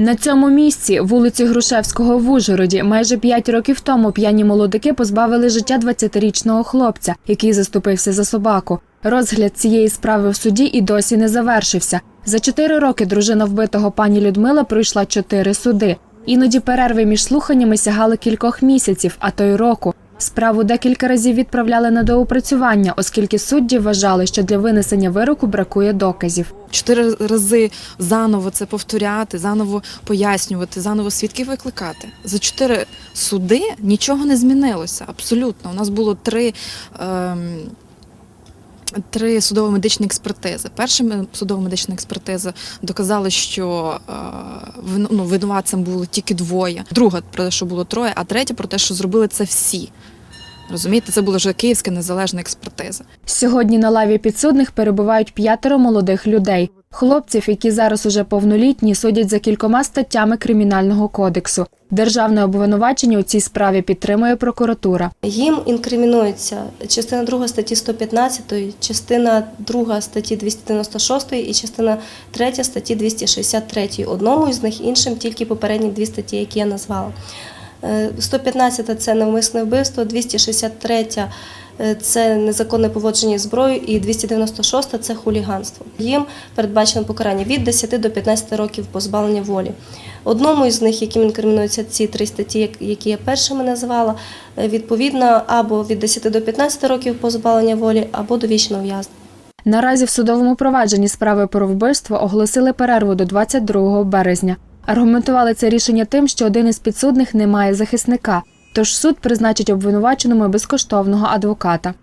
На цьому місці, вулиці Грушевського в Ужгороді, майже п'ять років тому п'яні молодики позбавили життя 20-річного хлопця, який заступився за собаку. Розгляд цієї справи в суді і досі не завершився. За чотири роки дружина вбитого пані Людмила пройшла чотири суди. Іноді перерви між слуханнями сягали кількох місяців, а то й року. Справу декілька разів відправляли на доопрацювання, оскільки судді вважали, що для винесення вироку бракує доказів. Чотири рази заново це повторяти, заново пояснювати, заново свідків викликати. За чотири суди нічого не змінилося. Абсолютно. У нас було три. Ем, Три судово-медичні експертизи. Перша ме- судово-медична експертиза доказала, що е, ну, винуватцем було тільки двоє. Друга про те, що було троє, а третя про те, що зробили це всі. Розумієте, це була вже київська незалежна експертиза. Сьогодні на лаві підсудних перебувають п'ятеро молодих людей. Хлопців, які зараз уже повнолітні, судять за кількома статтями кримінального кодексу. Державне обвинувачення у цій справі підтримує прокуратура. Їм інкримінується частина 2 статті 115, частина 2 статті 296 і частина 3 статті 263. Одному із них іншим тільки попередні дві статті, які я назвала. Е, 115 – це навмисне вбивство, 263 е, це незаконне поводження зброєю, і 296 це хуліганство. Їм передбачено покарання від 10 до 15 років позбавлення волі. Одному із них, яким інкримінуються ці три статті, які я першими назвала, е, відповідно або від 10 до 15 років позбавлення волі, або довічного ув'язнення. Наразі в судовому провадженні справи про вбивство оголосили перерву до 22 березня. Аргументували це рішення тим, що один із підсудних не має захисника, тож суд призначить обвинуваченому безкоштовного адвоката.